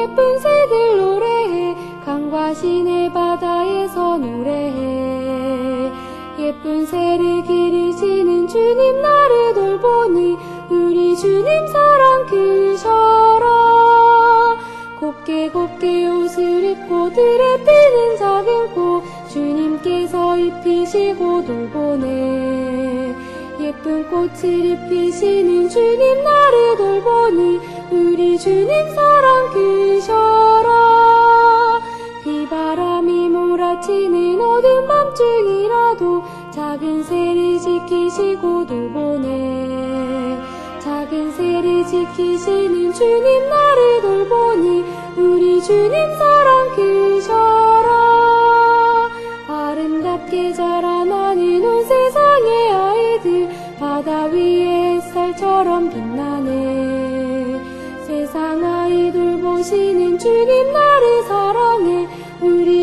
예쁜 새들 노래해. 강과 시내 바다에서 노래해. 예쁜 새를 기르시는 주님 나를 돌보니 우리 주님 사랑 크셔라. 곱게 곱게 옷을 입고 들에 피는 작은 꽃 주님께서 입히시고 돌보네. 예쁜 꽃을 입히시는 주님 나를 돌보니 우리 주님 사랑 크셔라. 비바람이 몰아치는 어두운 밤중이라도 작은 새를 지키시고 돌보네 작은 새를 지키시는 주님 나를 돌보니 우리 주님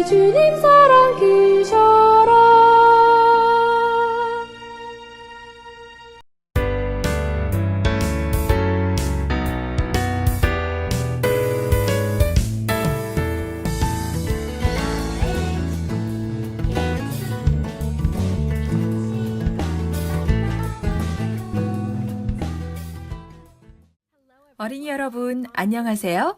주님 사랑 크셔라 어린이 여러분, 안녕하세요.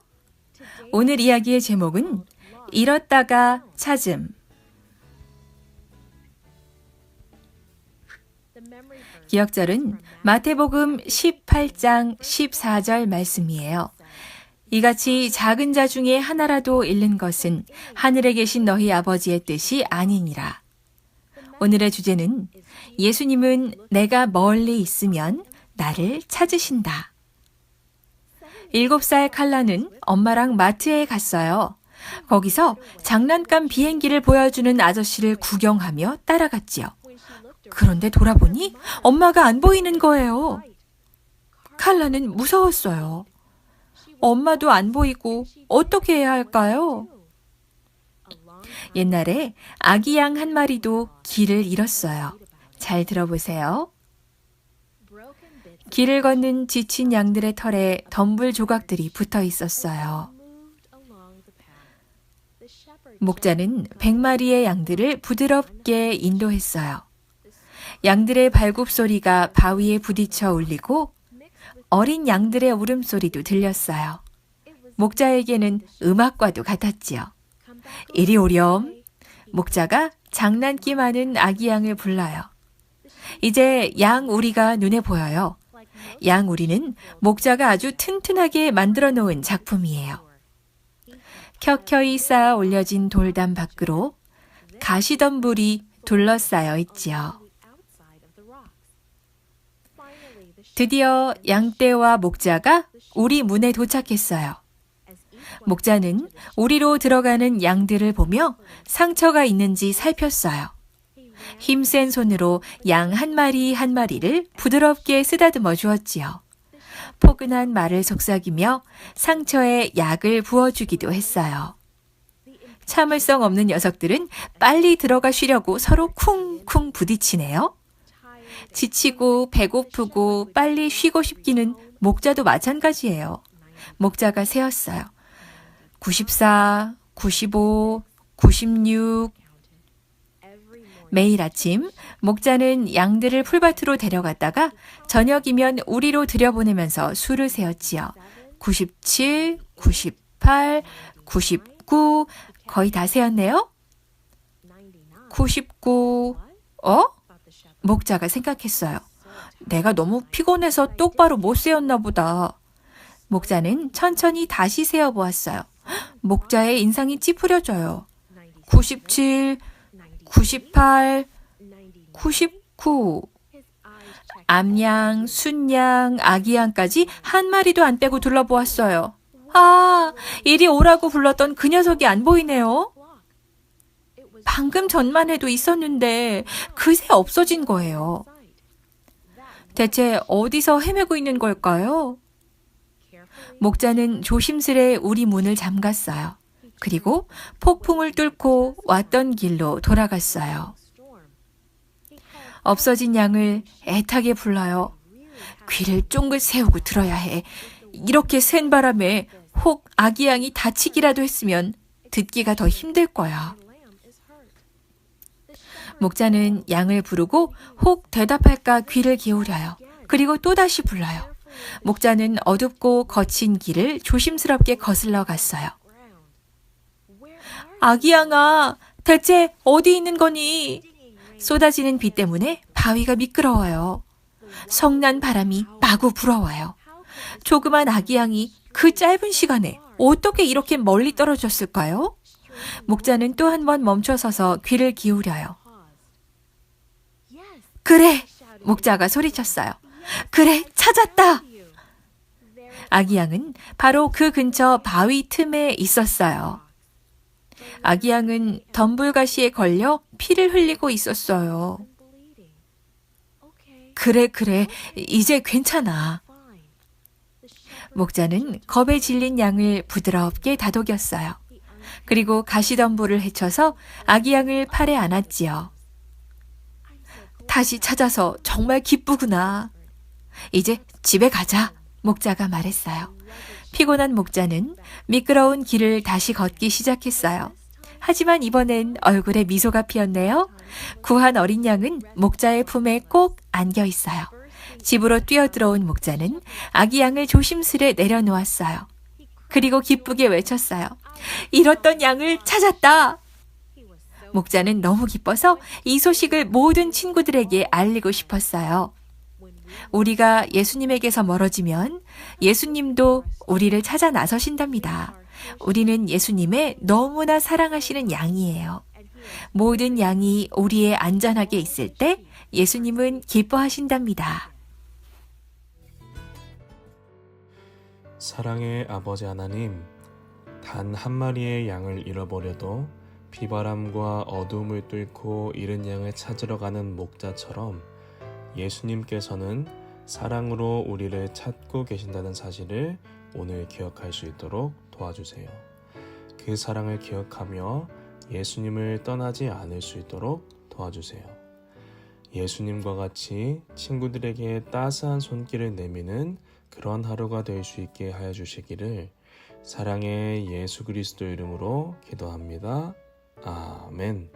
오늘 이야기의 제목은 잃었다가 찾음. 기억절은 마태복음 18장 14절 말씀이에요. 이같이 작은 자 중에 하나라도 잃는 것은 하늘에 계신 너희 아버지의 뜻이 아니니라. 오늘의 주제는 예수님은 내가 멀리 있으면 나를 찾으신다. 일곱 살 칼라는 엄마랑 마트에 갔어요. 거기서 장난감 비행기를 보여주는 아저씨를 구경하며 따라갔지요. 그런데 돌아보니 엄마가 안 보이는 거예요. 칼라는 무서웠어요. 엄마도 안 보이고 어떻게 해야 할까요? 옛날에 아기 양 한 마리도 길을 잃었어요. 잘 들어보세요. 길을 걷는 지친 양들의 털에 덤불 조각들이 붙어 있었어요. 목자는 100마리의 양들을 부드럽게 인도했어요. 양들의 발굽 소리가 바위에 부딪혀 울리고 어린 양들의 울음소리도 들렸어요. 목자에게는 음악과도 같았지요. 이리 오렴. 목자가 장난기 많은 아기 양을 불러요. 이제 양 우리가 눈에 보여요. 양 우리는 목자가 아주 튼튼하게 만들어 놓은 작품이에요. 켜켜이 쌓아 올려진 돌담 밖으로 가시덤불이 둘러싸여 있지요. 드디어 양떼와 목자가 우리 문에 도착했어요. 목자는 우리로 들어가는 양들을 보며 상처가 있는지 살폈어요. 힘센 손으로 양 한 마리 한 마리를 부드럽게 쓰다듬어 주었지요. 포근한 말을 속삭이며 상처에 약을 부어주기도 했어요. 참을성 없는 녀석들은 빨리 들어가 쉬려고 서로 쿵쿵 부딪히네요. 지치고 배고프고 빨리 쉬고 싶기는 목자도 마찬가지예요. 목자가 세었어요. 94, 95, 96. 매일 아침 목자는 양들을 풀밭으로 데려갔다가 저녁이면 우리로 들여보내면서 수를 세었지요. 97, 98, 99 거의 다 세었네요. 99. 어? 목자가 생각했어요. 내가 너무 피곤해서 똑바로 못 세었나 보다. 목자는 천천히 다시 세어 보았어요. 목자의 인상이 찌푸려져요. 97, 98, 99. 암양, 순양, 아기양까지 한 마리도 안 빼고 둘러보았어요. 아, 이리 오라고 불렀던 그 녀석이 안 보이네요. 방금 전만 해도 있었는데 그새 없어진 거예요. 대체 어디서 헤매고 있는 걸까요? 목자는 조심스레 우리 문을 잠갔어요. 그리고 폭풍을 뚫고 왔던 길로 돌아갔어요. 없어진 양을 애타게 불러요. 귀를 쫑긋 세우고 들어야 해. 이렇게 센 바람에 혹 아기 양이 다치기라도 했으면 듣기가 더 힘들 거야. 목자는 양을 부르고 혹 대답할까 귀를 기울여요. 그리고 또다시 불러요. 목자는 어둡고 거친 길을 조심스럽게 거슬러 갔어요. 아기 양아, 대체 어디 있는 거니? 쏟아지는 비 때문에 바위가 미끄러워요. 성난 바람이 마구 불어와요. 조그만 아기 양이 그 짧은 시간에 어떻게 이렇게 멀리 떨어졌을까요? 목자는 또 한 번 멈춰서서 귀를 기울여요. 그래! 목자가 소리쳤어요. 그래! 찾았다! 아기 양은 바로 그 근처 바위 틈에 있었어요. 아기 양은 덤불가시에 걸려 피를 흘리고 있었어요. 그래, 그래. 이제 괜찮아. 목자는 겁에 질린 양을 부드럽게 다독였어요. 그리고 가시덤불을 헤쳐서 아기 양을 팔에 안았지요. 다시 찾아서 정말 기쁘구나. 이제 집에 가자. 목자가 말했어요. 피곤한 목자는 미끄러운 길을 다시 걷기 시작했어요. 하지만 이번엔 얼굴에 미소가 피었네요. 구한 어린 양은 목자의 품에 꼭 안겨 있어요. 집으로 뛰어들어온 목자는 아기 양을 조심스레 내려놓았어요. 그리고 기쁘게 외쳤어요. 잃었던 양을 찾았다! 목자는 너무 기뻐서 이 소식을 모든 친구들에게 알리고 싶었어요. 우리가 예수님에게서 멀어지면 예수님도 우리를 찾아 나서신답니다. 우리는 예수님의 너무나 사랑하시는 양이에요. 모든 양이 우리의 안전하게 있을 때 예수님은 기뻐하신답니다. 사랑의 아버지 하나님, 단 한 마리의 양을 잃어버려도 비바람과 어둠을 뚫고 잃은 양을 찾으러 가는 목자처럼 예수님께서는 사랑으로 우리를 찾고 계신다는 사실을 오늘 기억할 수 있도록 도와주세요. 그 사랑을 기억하며 예수님을 떠나지 않을 수 있도록 도와주세요. 예수님과 같이 친구들에게 따스한 손길을 내미는 그런 하루가 될 수 있게 하여 주시기를 사랑의 예수 그리스도 이름으로 기도합니다. 아멘.